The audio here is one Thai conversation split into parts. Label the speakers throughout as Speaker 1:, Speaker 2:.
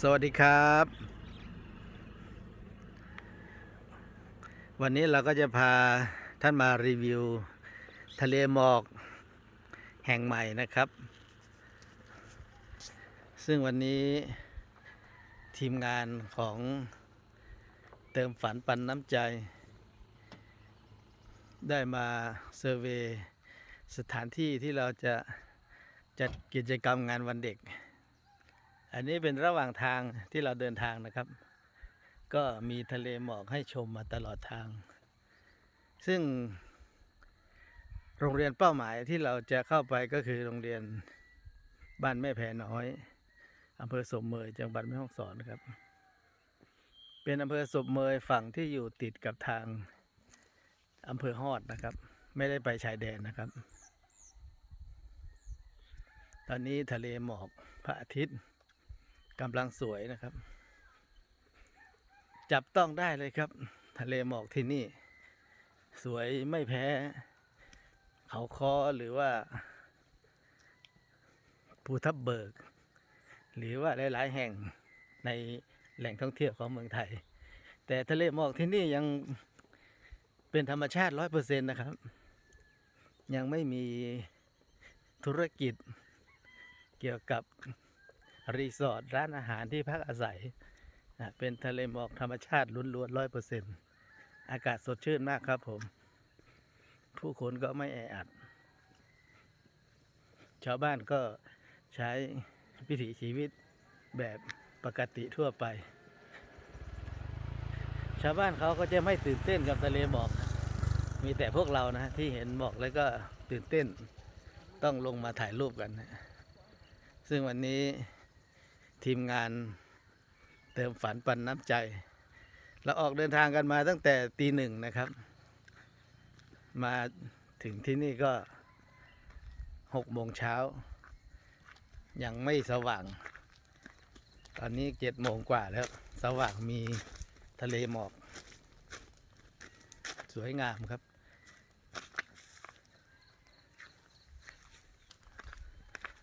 Speaker 1: สวัสดีครับ วันนี้เราก็จะพาท่านมารีวิว ทะเลหมอกแห่งใหม่นะครับ ซึ่งวันนี้ทีมงานของเติมฝันปันน้ำใจ ได้มาเซอร์เวสถานที่ที่เราจะจัดกิจกรรมงานวันเด็ก อันนี้เป็นระหว่างทางที่เราเดินทางนะครับ ก็มีทะเลหมอกให้ชมมาตลอดทาง ซึ่ง โรงเรียนเป้าหมายที่เราจะเข้าไปก็คือโรงเรียนบ้านแม่แพน้อยอำเภอสมเมยจังหวัดแม่ฮ่องสอนนะครับ เป็นอำเภอสมเมยฝั่งที่อยู่ติดกับทางอำเภอฮอดนะครับ ไม่ได้ไปชายแดนนะครับ ตอนนี้ทะเลหมอกพระอาทิตย์ กำลังสวยนะครับ จับต้องได้เลยครับ ทะเลหมอกที่นี่ สวยไม่แพ้ เขาคอหรือว่าภูทับเบิก หรือว่าหลายๆ แห่งในแหล่งท่องเที่ยวของเมืองไทย แต่ทะเลหมอกที่นี่ยังเป็นธรรมชาติร้อยเปอร์เซ็นต์นะครับ ยังไม่มีธุรกิจเกี่ยวกับ รีสอร์ทร้านอาหารที่พักอาศัยนะเป็นทะเลหมอกธรรมชาติล้วนๆร้อยเปอร์เซ็นต์อากาศสดชื่นมากครับผม ผู้คนก็ไม่แออัด ชาวบ้านก็ใช้วิถีชีวิตแบบปกติทั่วไป ชาวบ้านเขาก็จะไม่ตื่นเต้นกับทะเลหมอก มีแต่พวกเรานะที่เห็นหมอกแล้วก็ตื่นเต้น ต้องลงมาถ่ายรูปกันนะซึ่งวันนี้ ทีมงานเติมฝันปันน้ำใจ เราออกเดินทางกันมาตั้งแต่ตีหนึ่งนะครับ มาถึงที่นี่ก็หกโมงเช้า ยังไม่สว่าง ตอนนี้เจ็ดโมงกว่าแล้ว สว่างมีทะเลหมอก สวยงามครับ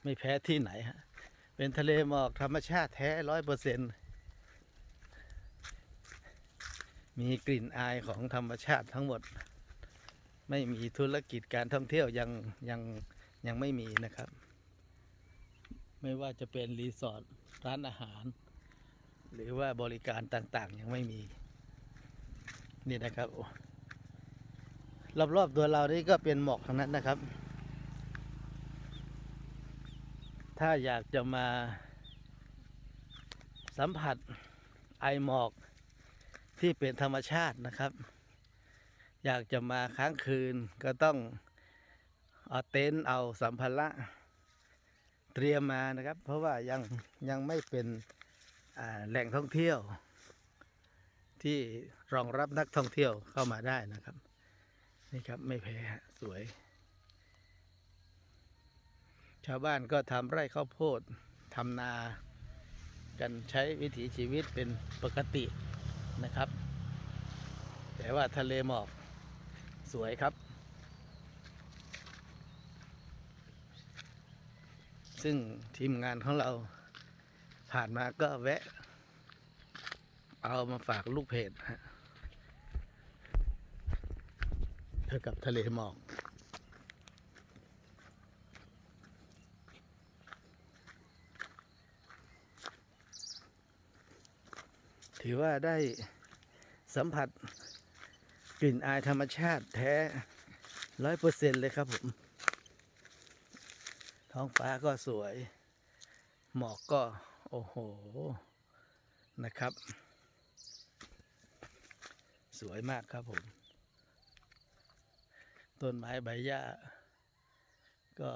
Speaker 1: ไม่แพ้ที่ไหนฮะ เป็นทะเลหมอกธรรมชาติแท้ร้อยเปอร์เซ็นต์มีกลิ่นอายของธรรมชาติทั้งหมด ไม่มีธุรกิจการท่องเที่ยวยังยังยังไม่มีนะครับ ไม่ว่าจะเป็นรีสอร์ทร้านอาหาร หรือว่าบริการต่างๆยังไม่มี นี่นะครับรอบๆตัวเรานี่ก็เป็นหมอกทั้งนั้นนะครับ ถ้าอยากจะมาสัมผัสไอหมอกที่เป็นธรรมชาตินะครับ อยากจะมาค้างคืนก็ต้องเอาเต็นท์เอาสัมภาระเตรียมมานะครับ เพราะว่ายังยังไม่เป็นแหล่งท่องเที่ยว ที่รองรับนักท่องเที่ยวเข้ามาได้นะครับ นี่ครับไม่แพ้สวย ชาวบ้านก็ทำไร่ข้าวโพดทำนา กันใช้วิถีชีวิตเป็นปกตินะครับ แต่ว่าทะเลหมอกสวยครับ ซึ่งทีมงานของเราผ่านมาก็แวะ เอามาฝากลูกเพจฮะเท่ากับทะเลหมอก ถือว่าได้สัมผัสกลิ่นอายธรรมชาติแท้ร้อยเปอร์เซ็นเลยครับผม ท้องฟ้าก็สวย หมอกก็ โอ้โห นะครับ สวยมากครับผม ต้นไม้ใบหญ้า ก็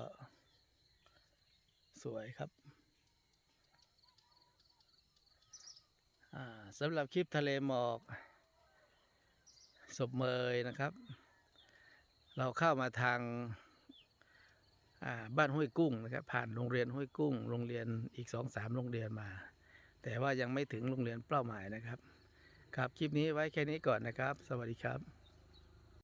Speaker 1: สวยครับ อ่า สำหรับคลิปทะเลหมอกศพเมยนะครับ เราเข้ามาทางาบ้านห้วยกุ้งนะครับ ผ่านโรงเรียนห้วยกุ้ง โรงเรียนอีกสองสามโรงเรียนมา แต่ว่ายังไม่ถึงโรงเรียนเป้าหมายนะครับ ครับคลิปนี้ไว้แค่นี้ก่อนนะครับ สวัสดีครับ